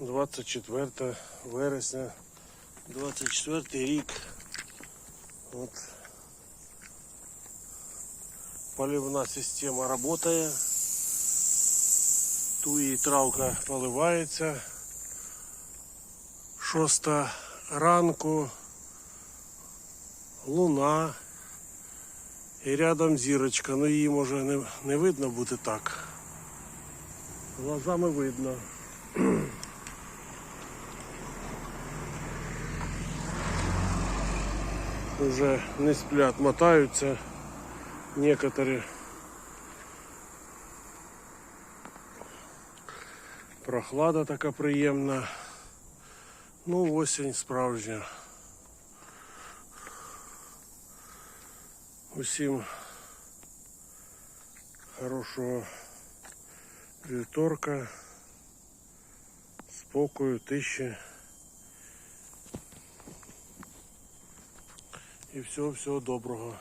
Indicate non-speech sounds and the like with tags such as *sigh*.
24 вересня, 24 рік. От. Поливна система працює. Туї травка поливається. Шоста ранку. Луна. І рядом зірочка. Ну її може не, не видно буде так. Глазами видно. *clears throat* Уже не сплять, мотаються некоторые. Прохлада така приємна. Ну, осінь справжня. Усім хорошого вівторка, спокою, тиші. І всього всього доброго.